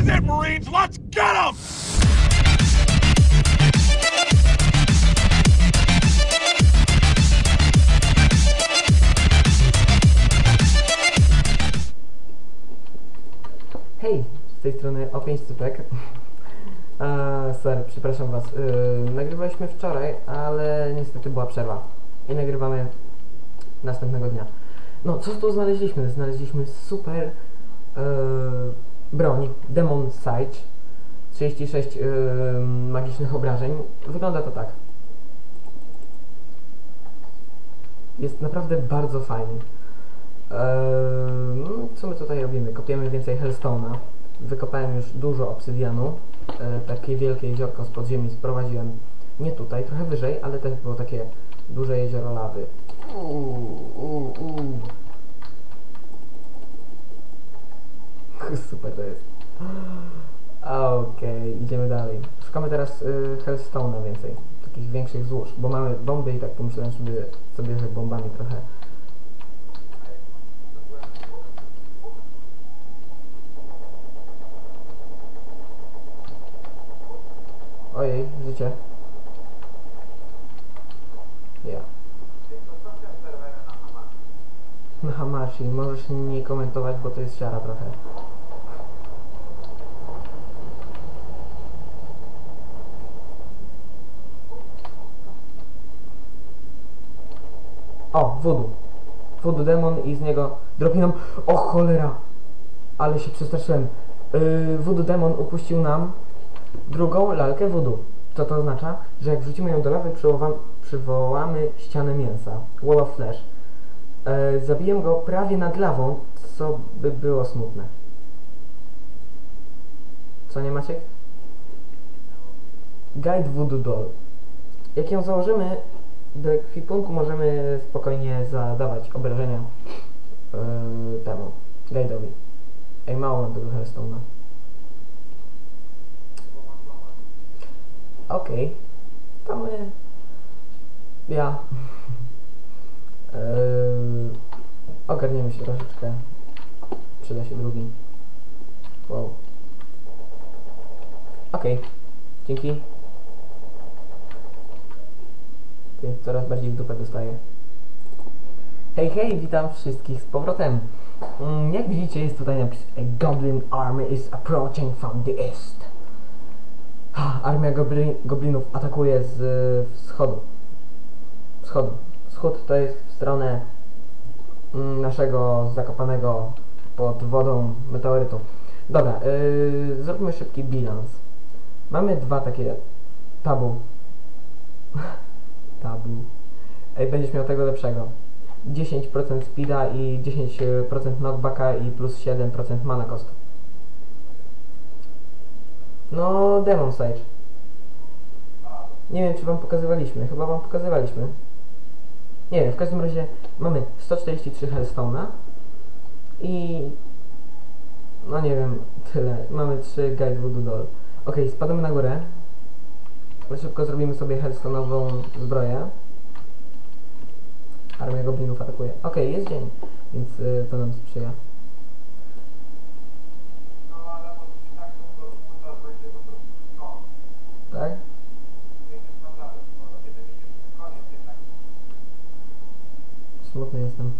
is it, Marines! Let's get them! Hej, z tej strony O5 Cypek. E, sorry, przepraszam was. E, nagrywaliśmy wczoraj, ale niestety była przerwa. I nagrywamy następnego dnia. No, co tu znaleźliśmy? Znaleźliśmy super e, broń Demon Siege. 36 e, magicznych obrażeń. Wygląda to tak. Jest naprawdę bardzo fajny. Eee, no, co my tutaj robimy? Kopiemy więcej hellstone'a. Wykopałem już dużo obsydianu. E, takie wielkie jeziorko z podziemi sprowadziłem. Nie tutaj, trochę wyżej, ale też było takie duże jezioro lawy. Uuu, uuu, uuu. Super to jest. Okej, idziemy dalej. Szukamy teraz y, hellstone'a więcej. Takich większych złóż, bo mamy bomby i tak pomyślałem sobie, sobie że bombami trochę Ojej, życie. Ja. Na Hamashi, możesz nie komentować, bo to jest siara trochę. O, voodoo. Voodoo demon i z niego dropi nam... O cholera! Ale się przestraszyłem. Yy, voodoo demon upuścił nam drugą lalkę voodoo. Co to oznacza? Że jak wrzucimy ją do lawy, przywołam, przywołamy ścianę mięsa. Wall of Flesh. E, zabiję go prawie nad lawą, co by było smutne. Co nie Maciek? Guide Voodoo Doll. Jak ją założymy, do ekwipunku możemy spokojnie zadawać obrażenia yy, temu, guide'owi. Ej, mało mam tego Hellstone'a. Okej. To my... Ja. Yy, ogarniemy się troszeczkę. Przyda się drugi. Wow. Okej. Dzięki. Ty, coraz bardziej w dupę dostaję. Hej, hej, witam wszystkich z powrotem. Mm, jak widzicie, jest tutaj napis A Goblin Army is approaching from the east. Armia gobli goblinów atakuje z wschodu. Wschodu. Wschód to jest w stronę mm, naszego zakopanego pod wodą meteorytu. Dobra, yy, zróbmy szybki bilans. Mamy dwa takie tabu. tabu. Ej, będziesz miał tego lepszego. 10% speeda i 10% knockbacka i plus 7% mana cost. No, Demon Sage. Nie wiem, czy wam pokazywaliśmy. Chyba wam pokazywaliśmy. Nie wiem, w każdym razie mamy 143 Hellstone'a i... No nie wiem, tyle. Mamy 3 Guide Voodoo Doll. Ok, spadamy na górę. Na szybko zrobimy sobie Hellstone'ową zbroję. Armia goblinów atakuje. Ok, jest dzień, więc y, to nam sprzyja. Tak? Smutny jestem.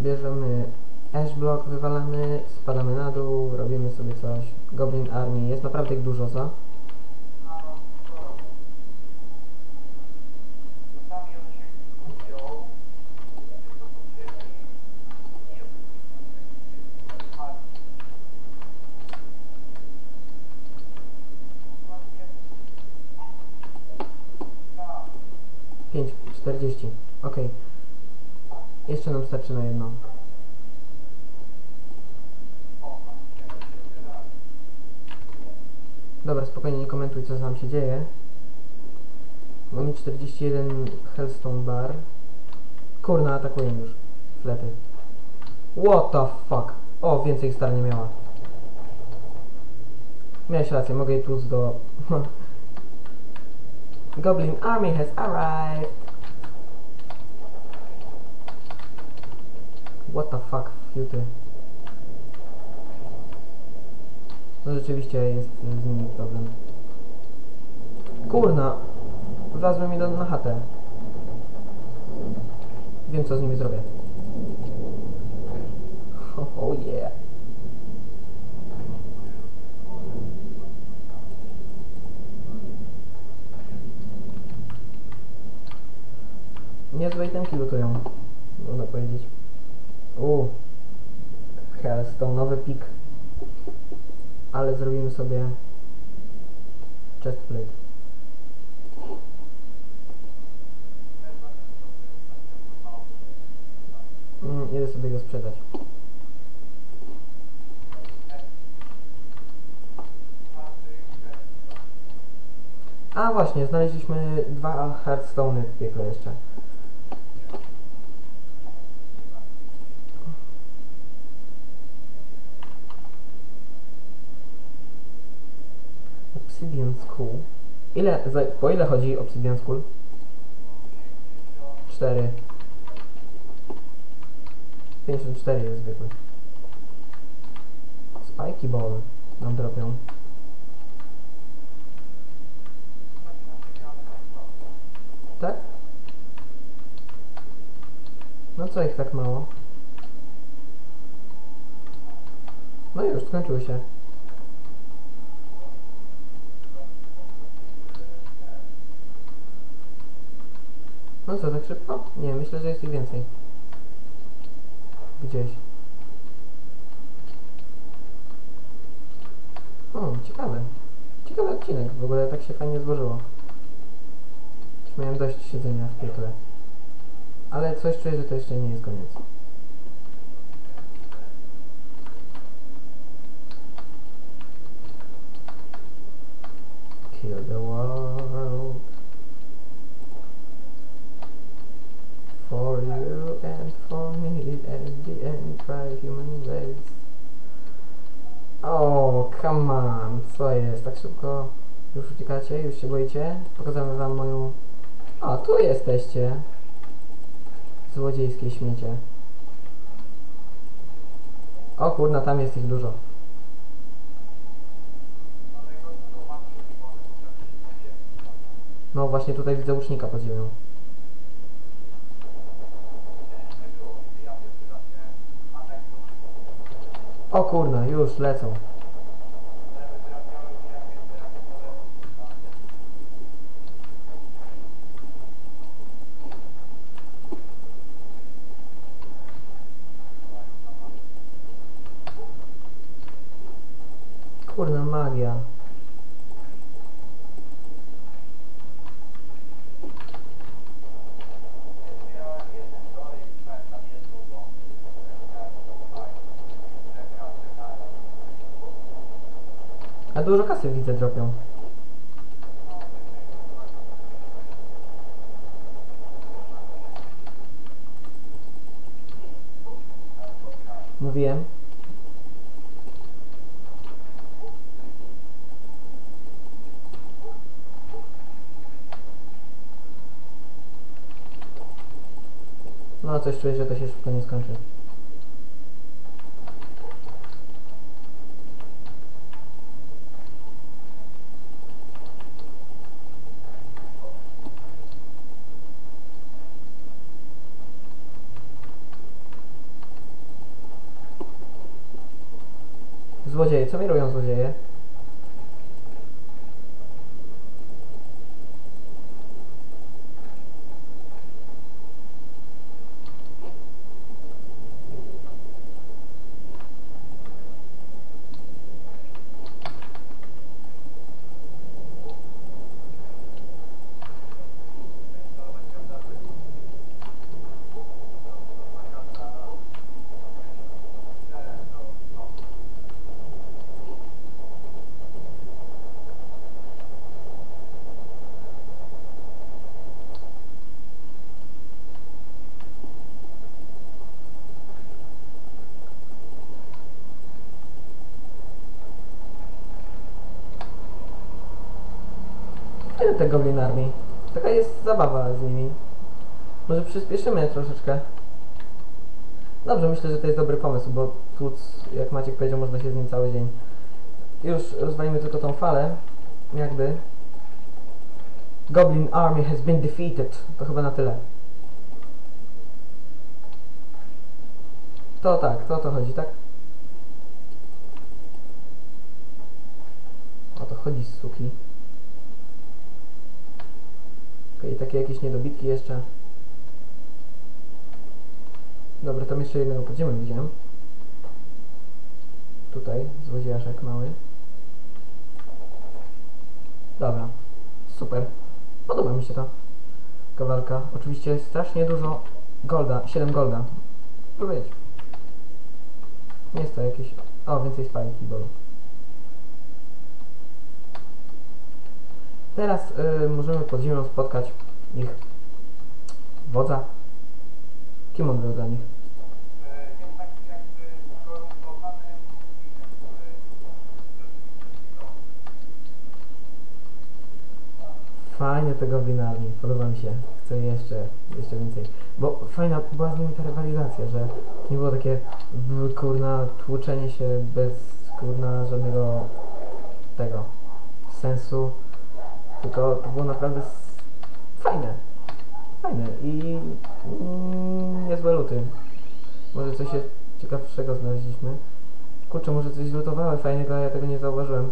Bierzemy ash block, wywalamy, spadamy na dół, robimy sobie coś. Goblin Army, jest naprawdę ich dużo, co? Pięć, czterdzieści. Okej. Jeszcze nam starczy na jedno. Dobra, spokojnie, nie komentuj, co tam się dzieje. Mamy 41 Hellstone Bar. Kurna, atakuję już. Flety. What the fuck? O, więcej star nie miała. Miałeś rację, mogę jej tłuc do... Goblin army has arrived. What the fuck, fiuty. No rzeczywiście jest z nimi problem. Kurna! Wlazły mi na chatę. Wiem co z nimi zrobię. Oh, yeah. Niezłe itemki lutują, można powiedzieć. Uuu. Hellstone, pik. Ale zrobimy sobie chestplate. Mm, idę sobie go sprzedać. A właśnie, znaleźliśmy dwa Hearthstone'y w piekle jeszcze. Obsidian School. Ile, za, po ile chodzi Obsidian School? Cztery. 54 jest zwykły. Spikey Ball nam dropią. Tak? No co ich tak mało? No już, skończyły się. Co, tak szybko? Nie, myślę, że jest ich więcej. Gdzieś. O, ciekawe. Ciekawy odcinek, w ogóle tak się fajnie złożyło. Już miałem dość siedzenia w piekle. Ale coś czuję, że to jeszcze nie jest koniec. Kill the szybko już uciekacie? Już się boicie? Pokażemy wam moją... A, tu jesteście! Złodziejskie śmiecie. O kurna, tam jest ich dużo. No właśnie tutaj widzę łucznika pod ziemią. O kurna, już lecą. Kurna magia. A dużo kasy widzę dropią. Mówiłem. No coś czuję, że to się szybko nie skończy. Złodzieje, co mi robią złodzieje? Fajne te Goblin Army. Taka jest zabawa z nimi. Może przyspieszymy troszeczkę. Dobrze, myślę, że to jest dobry pomysł, bo tłuc, jak Maciek powiedział, można się z nim cały dzień. Już rozwalimy tylko tą falę. Jakby. Goblin army has been defeated. To chyba na tyle. To tak, to o to chodzi, tak? O to chodzi, suki. Okej, takie jakieś niedobitki jeszcze. Dobra, tam jeszcze jednego podziemia widziałem. Tutaj, złodziejaszek mały. Dobra, super. Podoba mi się ta kawalka. Oczywiście strasznie dużo golda, 7 golda. Muszę wiedzieć. Nie jest to jakieś... O, więcej spajki bolu. Teraz y, możemy pod ziemią spotkać ich wodza. Kim on był dla nich? Fajne tego winami, podoba mi się. Chcę jeszcze, jeszcze więcej. Bo fajna była z nimi ta rywalizacja, że nie było takie kurna tłuczenie się bez kurna żadnego tego sensu. Tylko to było naprawdę fajne. Fajne i mm, niezłe luty. Może coś się ciekawszego znaleźliśmy. Kurczę, może coś zlutowały fajnego, a ja tego nie zauważyłem.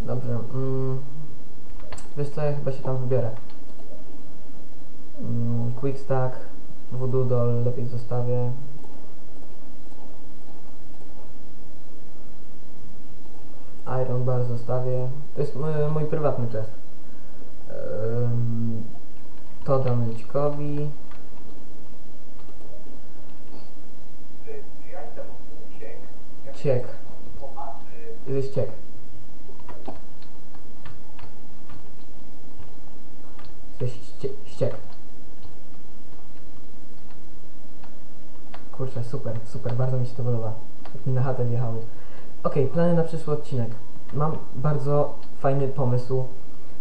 Dobrze. Mm, wiesz co, ja chyba się tam wybiorę. Mm, quick stack, voodoo lepiej zostawię. Iron bar zostawię. To jest mój, prywatny chest. Ym, to damy Cikowi. Czy, czy ja jestem uciek, jak Ciek. Jesteś ciek. Jesteś ście- ściek. Kurczę, super, super, bardzo mi się to podoba. Jak mi na chatę wjechały. Okej, plany na przyszły odcinek. Mam bardzo fajny pomysł.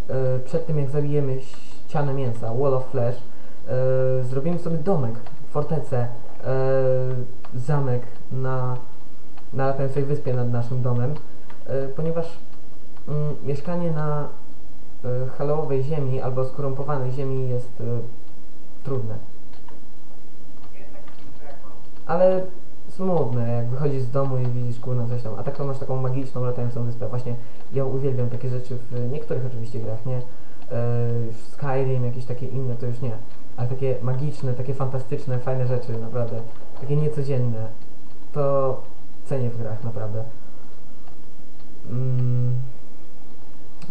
E, przed tym jak zabijemy ścianę mięsa, Wall of Flesh, e, zrobimy sobie domek, fortecę, e, zamek na, na latającej wyspie nad naszym domem, e, ponieważ mm, mieszkanie na e, halowej ziemi albo skorumpowanej ziemi jest e, trudne. nie jest taki trudny jak on. Ale smutne, jak wychodzisz z domu i widzisz kurna coś tam. A tak to masz taką magiczną, latającą wyspę. Właśnie ja uwielbiam takie rzeczy w niektórych oczywiście grach, nie? Yy, Skyrim, jakieś takie inne, to już nie. Ale takie magiczne, takie fantastyczne, fajne rzeczy, naprawdę. Takie niecodzienne. To cenię w grach, naprawdę. Mm.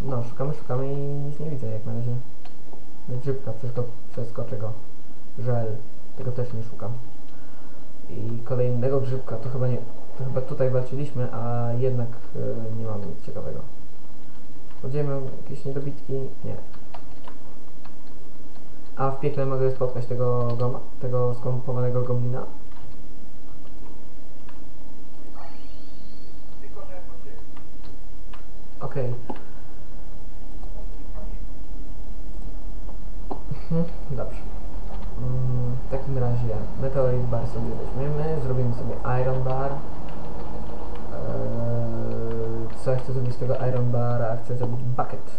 No, szukamy, szukamy i nic nie widzę jak na razie. Grzybka, przesko przeskoczę go. Żel, tego też nie szukam. I kolejnego grzybka, to chyba nie, to chyba tutaj walczyliśmy, a jednak e, nie mamy nic ciekawego. Podziemią jakieś niedobitki? Nie. A w piekle mogę spotkać tego goma, tego skompowanego goblina? Okej. Mhm, Dobrze. Mm, w takim razie Meteorite Bar sobie weźmiemy, zrobimy sobie Iron Bar. Eee, co ja chcę zrobić z tego Iron Bara? Chcę zrobić bucket.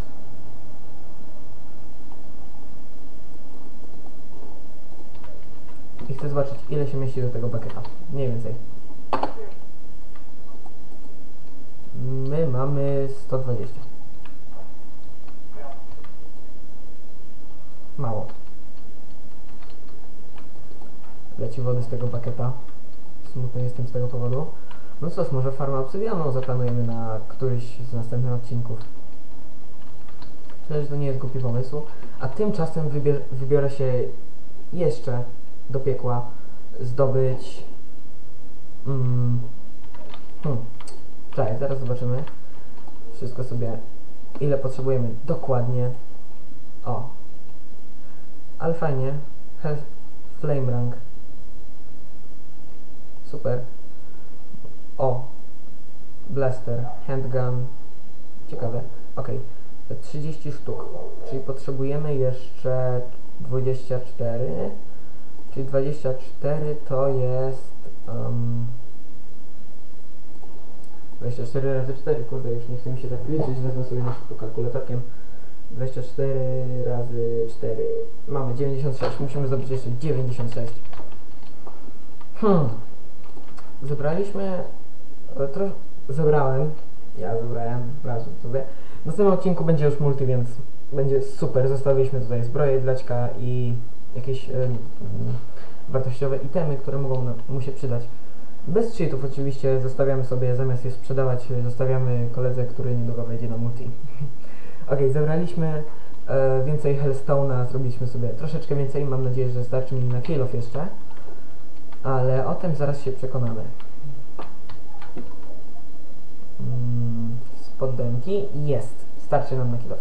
I chcę zobaczyć ile się mieści do tego bucketa. Mniej więcej. My mamy 120. Mało. Wody z tego pakieta. Smutny jestem z tego powodu. No cóż, może farmę obsydianu zaplanujemy na któryś z następnych odcinków. Że to nie jest głupi pomysł. A tymczasem wybier- wybiorę się jeszcze do piekła zdobyć... Mm, hmm, Cześć, zaraz zobaczymy. Wszystko sobie, ile potrzebujemy dokładnie. O. Ale fajnie. Flame Rank. Super. O. Blaster. Handgun. Ciekawe. Ok. 30 sztuk, czyli potrzebujemy jeszcze 24, czyli 24 to jest um, 24 razy 4, kurde, już nie chce mi się tak liczyć, wezmę sobie na szybko kalkulatorkiem. 24 razy 4, mamy 96, musimy zrobić jeszcze 96. Hmm, zebraliśmy, e, trosz, zebrałem, ja zebrałem, razem sobie. W następnym odcinku będzie już multi, więc będzie super. Zostawiliśmy tutaj zbroję dlaczka i jakieś e, mm, wartościowe itemy, które mogą mu się przydać. Bez cheatów oczywiście zostawiamy sobie, zamiast je sprzedawać, e, zostawiamy koledze, który niedługo wejdzie na multi. ok, zebraliśmy e, więcej Hellstone'a, zrobiliśmy sobie troszeczkę więcej, mam nadzieję, że starczy mi na kill off jeszcze. Ale o tym zaraz się przekonamy. Mm, spodenki jest. Starczy nam na kilo.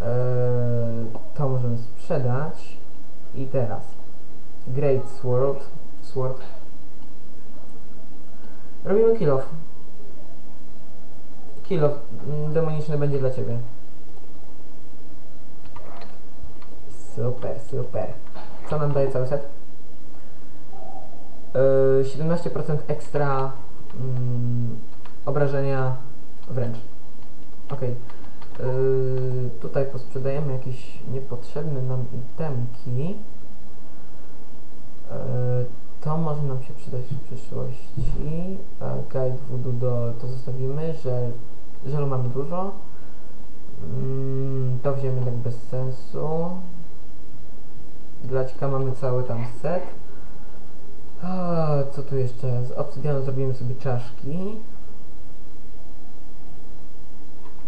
Eee, to możemy sprzedać. I teraz. Great Sword. Sword. Robimy kill off. Kill off mm, demoniczny będzie dla Ciebie. Super, super. Co nam daje cały set? Yy, 17% ekstra mm, obrażenia wręcz. Ok. Yy, tutaj posprzedajemy jakieś niepotrzebne nam itemki. Yy, to może nam się przydać w przyszłości. Guide voodoo doll to zostawimy, że żelu mamy dużo. Mm, to wziąłem tak bez sensu. Dlaczka mamy cały tam set. A, co tu jeszcze? Z obsydianu zrobimy sobie czaszki.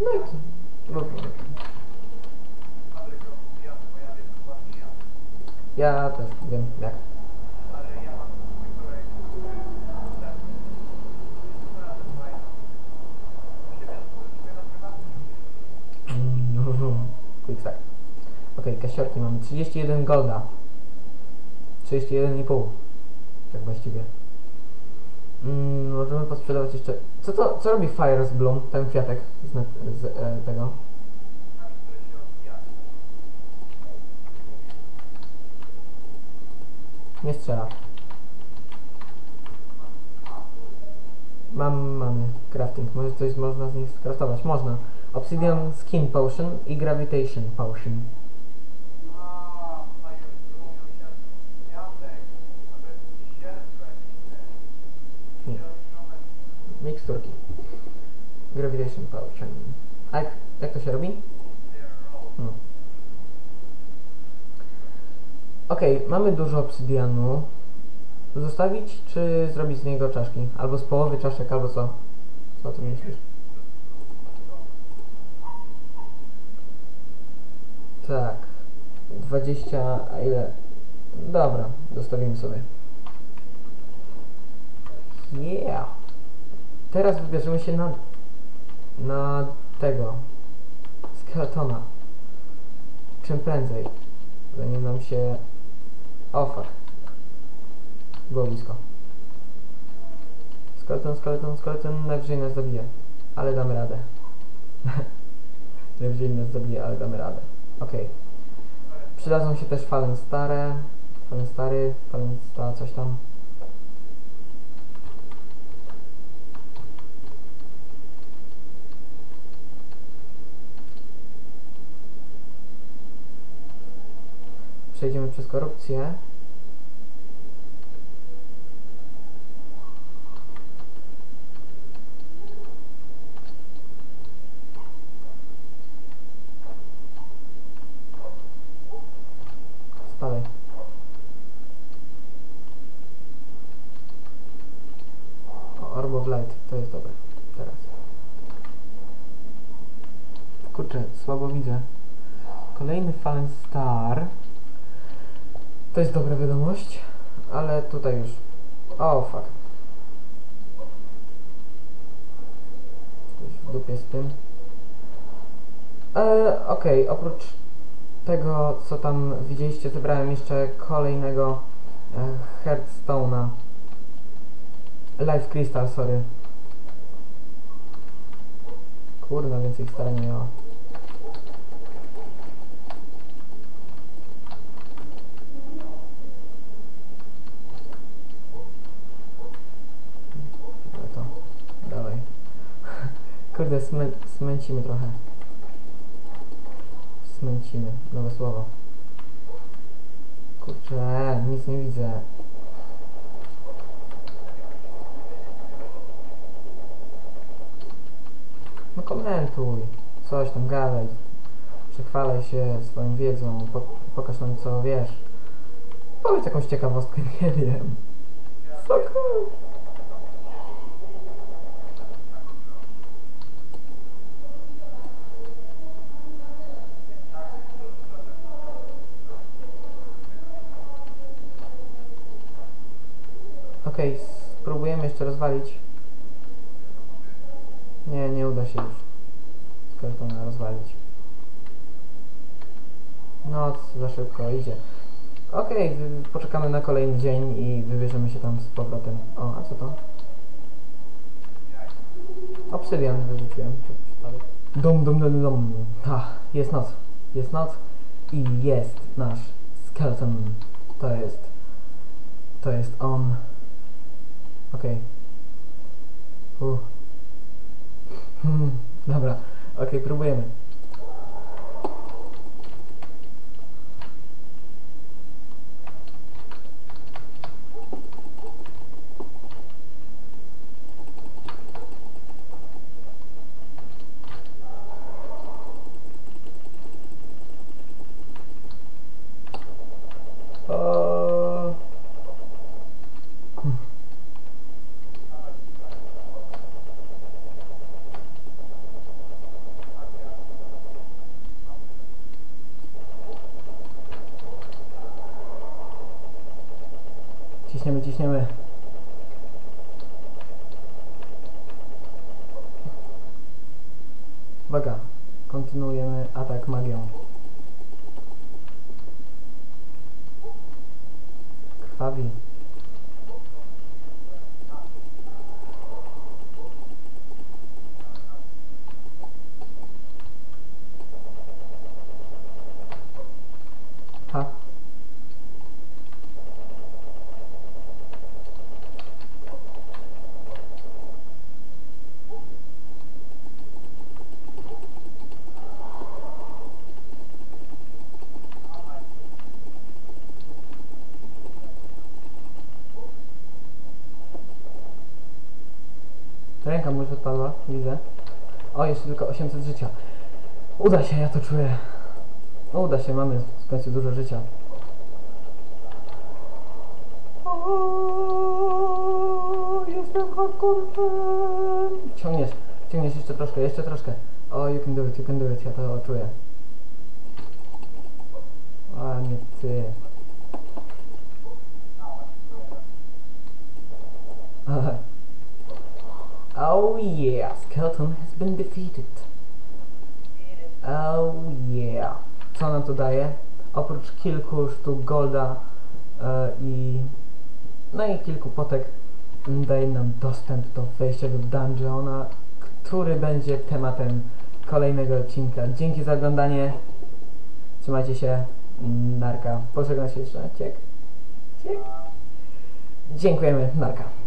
No i co? Ja też wiem jak. Mm, Quick stack. Okej, kasiorki mamy 31 golda. 31,5. Tak właściwie. Mm, możemy posprzedawać jeszcze... Co to, co robi Fires Bloom, ten kwiatek z, z e, tego? Nie strzela. Mam, mamy crafting. Może coś można z nich skraftować? Można. Obsidian Skin Potion i Gravitation Potion. A, tutaj robią się jadek. A to jest zielsko jakieś te. Nie. Zielone. Miksturki. Gravitation Potion. A jak, jak to się robi? No. Okej, mamy dużo obsydianu. Zostawić, czy zrobić z niego czaszki? Albo z połowy czaszek, albo co? Co o tym myślisz? Tak. 20, a ile? Dobra, zostawimy sobie. Yeah! Teraz wybierzemy się na, na tego skeletona. Czym prędzej. Zanim nam się... O fuck. Było blisko. Skeleton, skeleton, skeleton. Najwyżej nas zabije. Ale damy radę. Najwyżej nas zabije, ale damy radę. Okej. Przydadzą się też falen stare. Falen stary, falen sta, coś tam. Przejdziemy przez korupcję. Spadaj. O, Orb to jest dobre. Teraz. Kurczę, słabo widzę. Kolejny Fallen Star. To jest dobra wiadomość, ale tutaj już. O, fuck. Już w dupie z tym. E, Okej, oprócz tego, co tam widzieliście, zebrałem jeszcze kolejnego e, Hearthstone'a. Life Crystal, sorry. Kurna, więcej stara nie miała. Kurde, smę smęcimy trochę. Smęcimy, nowe słowo. Kurczę, nic nie widzę. No komentuj, coś tam gadaj. Przechwalaj się swoją wiedzą, po pokaż nam co wiesz. Powiedz jakąś ciekawostkę, nie wiem. So cool. Okej, spróbujemy jeszcze rozwalić. Nie, nie uda się już skeletona rozwalić. Noc za szybko idzie. Okej, wy- poczekamy na kolejny dzień i wybierzemy się tam z powrotem. O, a co to? Obsydian wyrzuciłem. Dum, dum, dum, dum. Ha, jest noc. Jest noc i jest nasz skeleton. To jest... To jest on. Okej. Okay. Hmm, dobra. Okej, próbujemy. Widzę. O, jeszcze tylko 800 życia. Uda się, ja to czuję. No, uda się, mamy w końcu dużo życia. O, jestem hardcorem. Ciągniesz, ciągniesz jeszcze troszkę, jeszcze troszkę. O, you can do it, you can do it, ja to czuję. A, nie ty. Oh yeah, skeleton has been defeated. Oh yeah. Co nam to daje? Oprócz kilku sztuk golda e, i no i kilku potek daje nam dostęp do wejścia do dungeona, który będzie tematem kolejnego odcinka. Dzięki za oglądanie. Trzymajcie się. Narka. Pożegnam się jeszcze. Ciek. Ciek. Dziękujemy. Narka.